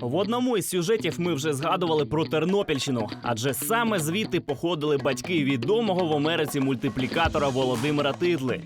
В одному із сюжетів ми вже згадували про Тернопільщину, адже саме звідти походили батьки відомого в Америці мультиплікатора Володимира Титли.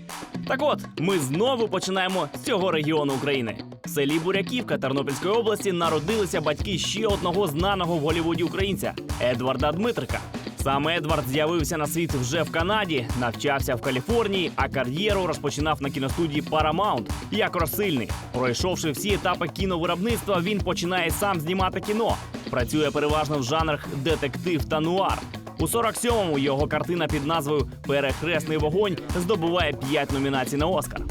Так от, ми знову починаємо з цього регіону України. В селі Буряківка Тернопільської області народилися батьки ще одного знаного в Голлівуді українця Едварда Дмитрика. Саме Едвард з'явився на світ вже в Канаді, навчався в Каліфорнії, а кар'єру розпочинав на кіностудії Paramount як розсильний. Пройшовши всі етапи кіновиробництва, він починає сам знімати кіно. Працює переважно в жанрах детектив та нуар. У 47-му його картина під назвою Перехресний вогонь здобуває 5 номінацій на Оскар.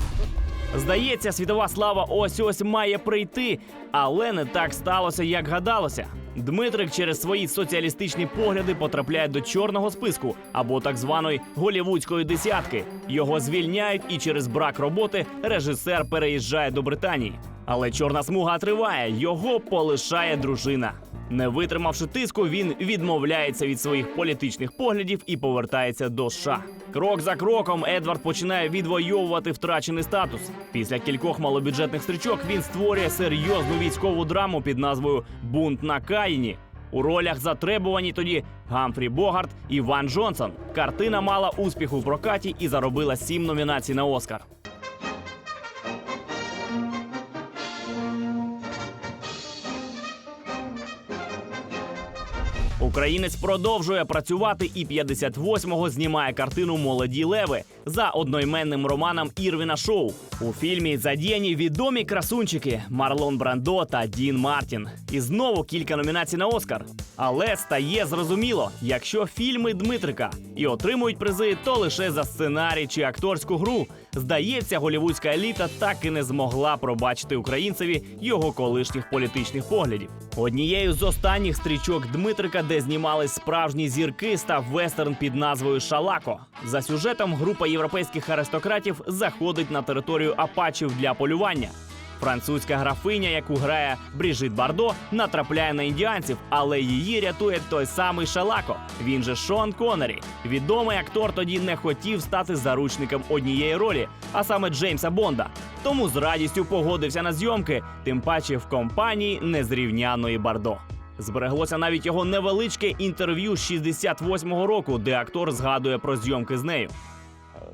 Здається, світова слава ось ось має прийти, але не так сталося, як гадалося. Дмитрик через свої соціалістичні погляди потрапляє до чорного списку або так званої голівудської десятки. Його звільняють, і через брак роботи режисер переїжджає до Британії. Але чорна смуга триває, його полишає дружина. Не витримавши тиску, він відмовляється від своїх політичних поглядів і повертається до США. Крок за кроком Едвард починає відвоювати втрачений статус. Після кількох малобюджетних стрічок він створює серйозну військову драму під назвою Бунт на Каїні. У ролях затребувані тоді Гамфрі Богарт і Ван Джонсон. Картина мала успіх у прокаті і заробила сім номінацій на Оскар. Українець продовжує працювати і 58-го знімає картину Молоді леви за одноіменним романом Ірвіна Шоу. У фільмі задіяні відомі красунчики Марлон Брандо та Дін Мартін. І знову кілька номінацій на Оскар. Але стає зрозуміло, якщо фільми Дмитрика і отримують призи, то лише за сценарій чи акторську гру. Здається, голівудська еліта так і не змогла пробачити українцеві його колишніх політичних поглядів. Однією з останніх стрічок Дмитрика, де знімались справжні зірки, став вестерн під назвою Шалако. За сюжетом група європейських аристократів заходить на територію апачів для полювання. Французька графиня, яку грає Бріжит Бардо, натрапляє на індіанців, але її рятує той самий Шалако. Він же Шон Коннері. Відомий актор тоді не хотів стати заручником однієї ролі, а саме Джеймса Бонда. Тому з радістю погодився на зйомки, тим паче в компанії незрівняної Бардо. Збереглося навіть його невеличке інтерв'ю з 68-го року, де актор згадує про зйомки з нею.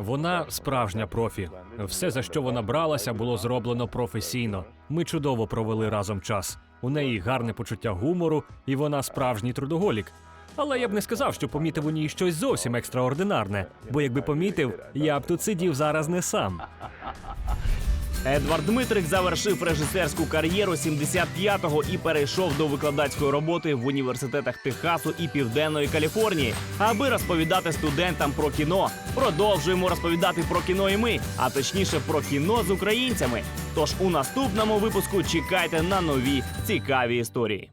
Вона справжня профі. Все, за що вона бралася, було зроблено професійно. Ми чудово провели разом час. У неї гарне почуття гумору, і вона справжній трудоголік. Але я б не сказав, що помітив у ній щось зовсім екстраординарне. Бо якби помітив, я б тут сидів зараз не сам. Едвард Дмитрик завершив режисерську кар'єру 75-го і перейшов до викладацької роботи в університетах Техасу і Південної Каліфорнії, аби розповідати студентам про кіно. Продовжуємо розповідати про кіно і ми, а точніше про кіно з українцями. Тож у наступному випуску чекайте на нові цікаві історії.